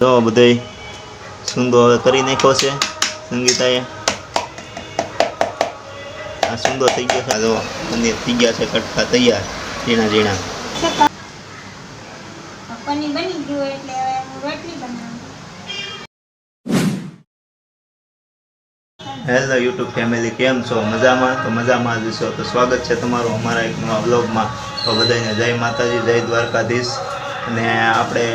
તો બધે સુંદો હવે કરી નાખ્યો છે સંગીતાએ. આ સુંદો થઈ ગયો છે જો પનીર થઈ ગયા છે કટકા તૈયાર ઝીણા ઝીણા. પનીર બની ગયું એટલે હવે હું રોટલી બનાવું. હેલો યુટ્યુબ ફેમિલી કેમ છો? મજામાં? તો મજામાં જ છો. તો સ્વાગત છે તમારું અમારા એક નવા બ્લોગમાં તો બધાને જય માતાજી જય દ્વારકાધીશ. અને આપણે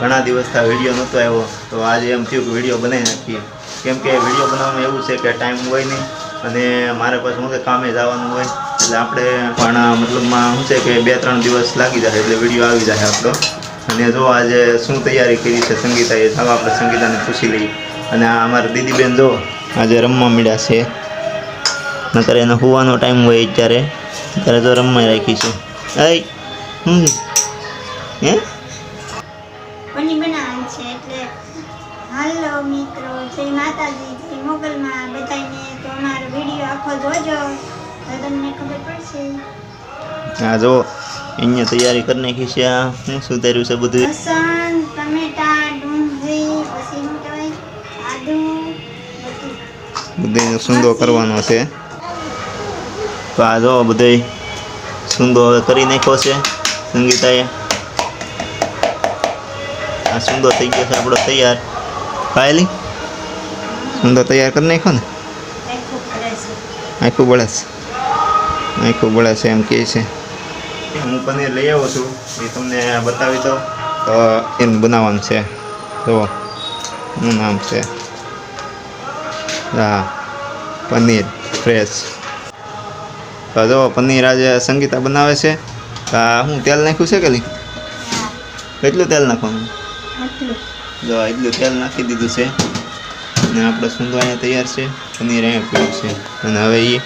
ઘણા દિવસથી વીડિયો નહોતો આવ્યો. તો આજે એમ થયું કે વીડિયો બનાવી નાખીએ. કેમ કે વીડિયો બનાવવામાં એવું છે કે ટાઈમ હોય નહીં અને મારે પાસે શું છે કામે જવાનું હોય. એટલે આપણે પણ મતલબમાં શું છે કે બે ત્રણ દિવસ લાગી જાય એટલે વીડિયો આવી જાય આપણો. અને જો આજે શું તૈયારી કરી છે સંગીતાએ, ચાલો આપણે સંગીતાને પૂછી લઈએ. અને આ અમારા દીદીબેન જો આજે રમવા મળ્યા છે. નકર એને હોવાનો ટાઈમ હોય અત્યારે. ત્યારે તો રમવા રાખી છે. હમ. હે? હાલો મિત્રો જય માતાજી જય મોગલમાં. બધાને તો અમારો વીડિયો આખો જોજો. તો તમને ખબર પડશે. હા જો અહીંયા તૈયારી કરી નાખી છે આ. શું સુધાર્યું છે બધું? લસણ ટમેટા ડુંગળી પછી શું કહેવાય? આદુ બધું. બધું સુંદો કરવાનો છે. તો આ જો બધે સુંદો હવે કરી નાખ્યો છે સંગીતાએ. આ સુંદો થઈ ગયો છે આપણો તૈયાર. ખાયેલી તો તૈયાર કરી નાખ્યો ને આખું બળાશ આખું બળે છે આખું બળે છે એમ કહે છે હું પનીર લઈ આવું છું. એ તમને બતાવી દો તો એનું બનાવવાનું છે. જુઓ. એનું નામ છે. હા. પનીર ફ્રેશ. તો જો પનીર આજે સંગીતા બનાવે છે. હું તેલ નાખ્યું છે કે કેટલું તેલ નાખવાનું? આટલું. જો એટલું તેલ નાખી દીધું છે. અને આપણો સૂંદો અહીંયા તૈયાર છે. પનીર અહીંયા પડ્યું છે. અને હવે એ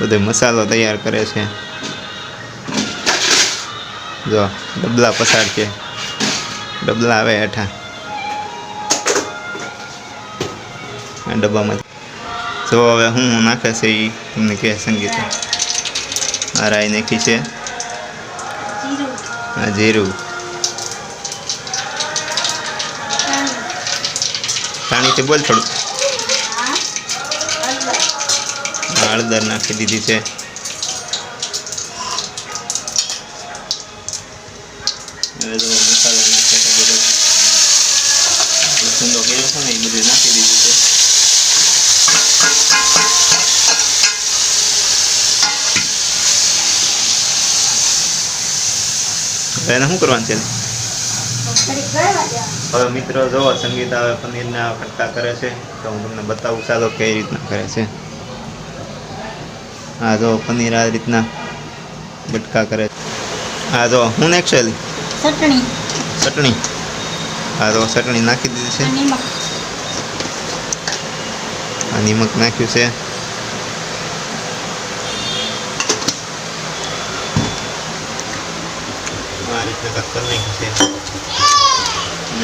બધો મસાલો તૈયાર કરે છે. જો ડબલા પસાર છે. ડબલા આવે હેઠા. આ ડબ્બામાં. જો હવે હું હું નાખે છે એ તમને કહે સંગીત. આ રાઈ નાખી છે. આ જીરું ધાણા, પાણીથી બોલ થોડું હળદર નાખી દીધી છે. હવે તો મસાલો છે ને બધું નાખી દીધું છે. હવે એને શું કરવાનું છે? હવે મિત્રો જોવો સંગીતા હવે પનીરના કટકા કરે છે. તો હું તમને બતાવું ચાલો કઈ રીતના કરે છે. હા જો પનીર આ રીતના બટકા કરે છે. હા જો હું ને એલી? ચટણી. ચટણી. હા તો ચટણી નાખી દીધી છે. આ નિમક. નાખ્યું છે. આ રીતે કાંઈક નાખ્યું છે.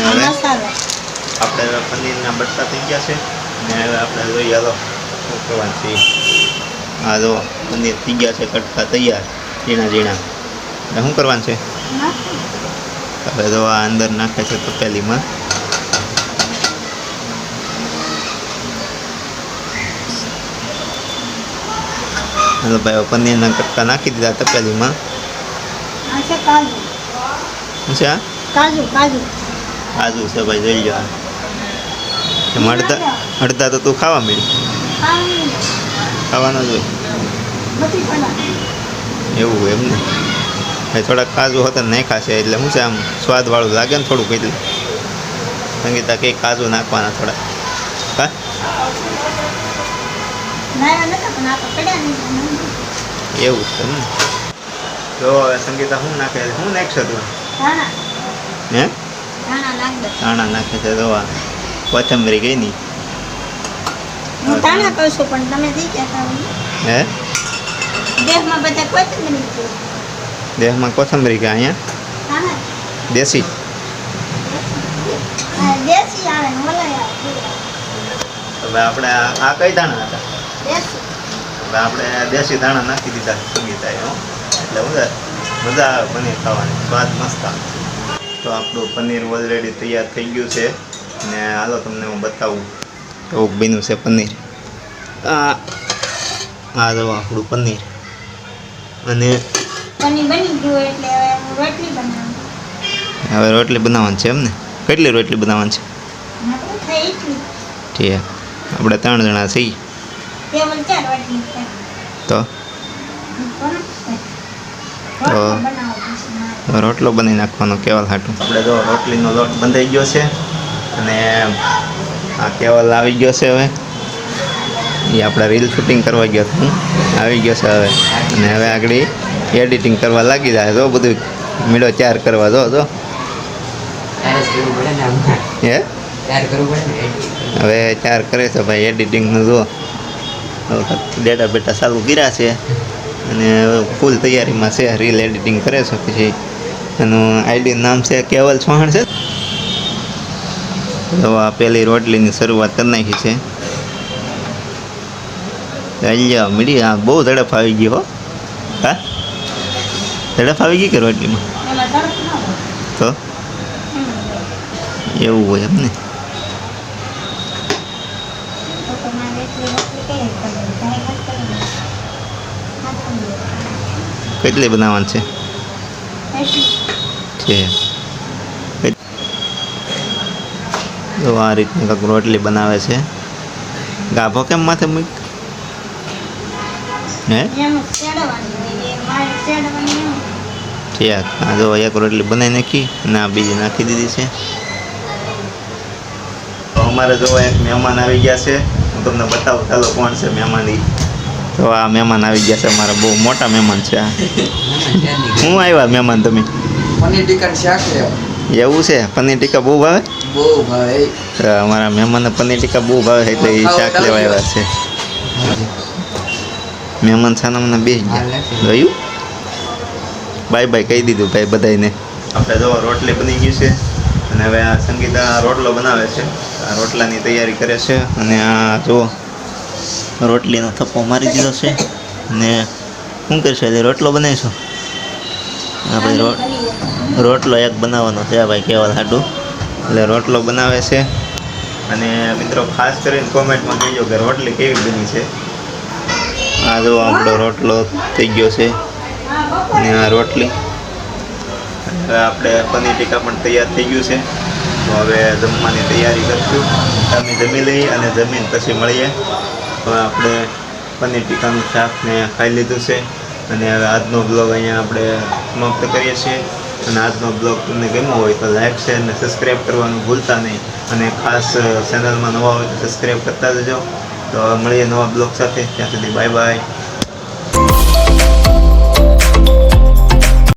હવે આપણે પનીરના બટકા થઈ ગયા છે. ને હવે આપણે જોઈએ હાલો શું કરવાનું છે. આ જો પનીર થઈ ગયા છે કટકા તૈયાર ઝીણા ઝીણા. એટલે શું કરવાનું છે? હવે તો આ અંદર નાખે છે તપેલીમાં. હાલો ભાઈ પનીરના કટકા નાખી દીધા તપેલીમાં. શું છે કાજુ કાજુ. કાજુ છે ભાઈ જઈ. એમ અડધા અડધા તો તું ખાવા મળી ખાવાનું જ હોય. એવું એમ ને. ભાઈ થોડાક કાજુ હતા નાખ્યા છે એટલે શું છે આમ સ્વાદવાળું લાગે ને થોડુંક એટલે. સંગીતા કંઈક કાજુ નાખવાના થોડા હા? તો નહીં એવું છે એમ હવે સંગીતા શું નાખે શું નાખશે તું હે? ધાણા નાખ. છે આ કોથમરી ગઈ ની હું ધાણા કહું છું પણ તમે જી કહેતા હે? દેહમાં બધા કોથમીર છે. દેહમાં કોથમરી કે અહીંયા? દેશી. આ દેશી આવે ને ઓલા આવે હવે આપણે આ કઈ ધાણા હતા? હવે આપણે દેશી ધાણા નાખી દીધા સુગીતા એટલે મજા મજા આવે ખાવાની સ્વાદ મસ્ત આવે. તો આપણું પનીર ઓલરેડી તૈયાર થઈ ગયું છે. ને હાલો તમને હું બતાવું. કેવું બન્યું છે પનીર. આ આ જો આપણું પનીર. અને પનીર બની ગયું એટલે હવે રોટલી બનાવું. હવે રોટલી બનાવવાની છે એમ ને? કેટલી રોટલી બનાવવાની છે? આપણે ઠીક. આપણે ત્રણ જણા છીએ. તો? તો- રોટલો બનાવી નાખવાનો કેવલ હાટું. આપણે જો રોટલીનો લોટ બંધાઈ ગયો છે અને આ કેવલ આવી ગયો છે હવે. એ આપણે રીલ શૂટિંગ કરવા ગયો હતો. આવી ગયો છે હવે. અને હવે આગળ એડિટિંગ કરવા લાગી જાય. જો બધું મીડો ચાર કરવા જો તો હે. હવે ચાર કરે છે ભાઈ એડિટિંગનું જો. ડેટા બેટા ચાલુ કર્યા છે. અને ફૂલ તૈયારીમાં છે. રીલ એડિટિંગ કરે છે પછી. એનું આઈડી નામ છે કેવલ ચૌહાણ છે તો આ પહેલી રોટલીની શરૂઆત કરી નાખી છે અલ્યા મીડી હા બહુ ઝડપ આવી ગઈ હો હા ઝડપ આવી ગઈ કે રોટલીમાં. તો. એવું હોય એમ ને તો તો મારે એટલી રોટલી કઈ રીતે કરવી? કાંઈ નથી કરવું. હાથ પકડી લો. કેટલી બનાવવાની છે. છે. તો આ રીતની કંઈક રોટલી બનાવે છે. ગાભો કેમ માથે મૂક હે. ઠીક આ. જો એક રોટલી બનાવી નાખી અને બીજી નાખી દીધી છે. અમારે જો એક મહેમાન આવી ગયા છે. હું તમને બતાવું, ચાલો કોણ છે મહેમાન તો આ મહેમાન આવી ગયા છે અમારા બહુ મોટા મહેમાન છે હું આવ્યા મહેમાન તમે? પનીર ટીકા શાક એવું છે? પનીર ટીકા બહુ ભાવે? બહુ ભાવે. અમારા મહેમાનને પનીર ટીકા બહુ ભાવે એટલે એ શાક લેવા આવ્યા છે. મહેમાન સાના મને બે જોયું? બાય બાય કહી દીધું ભાઈ બધાને આપણે જો રોટલી બની ગઈ છે અને હવે આ સંગીતા રોટલો બનાવે છે. આ રોટલાની તૈયારી કરે છે અને આ જો રોટલીનો થપ્પો મારી દીધો છે. ને શું કરીશું એટલે રોટલો બનાવીશું? આપણે રોટલો એક બનાવવાનો છે ભાઈ કેવા લાડુ. એટલે રોટલો બનાવે છે. અને મિત્રો ખાસ કરીને કોમેન્ટમાં કહેજો કે રોટલી કેવી બની છે. આ જો આપણો રોટલો થઈ ગયો છે. અને આ રોટલી. આપણે પનીર ટીકા પણ તૈયાર થઈ ગયું છે. તો હવે જમવાની તૈયારી કરશું. તમે જમી લઈએ અને જમીન પછી મળીએ. હવે આપણે પનીર ટીકાનું શાકને ખાઈ લીધું છે. અને હવે આજનો બ્લોગ અહીંયા આપણે સમાપ્ત કરીએ છીએ. અને આજનો બ્લોગ તમને ગમ્યો હોય તો લાઈક શેર અને સબસ્ક્રાઈબ કરવાનું ભૂલતા નહીં. અને ખાસ ચેનલમાં નવા હોય તો સબસ્ક્રાઈબ કરતા જજો તો મળીએ નવા બ્લોગ સાથે. ત્યાં સુધી બાય બાય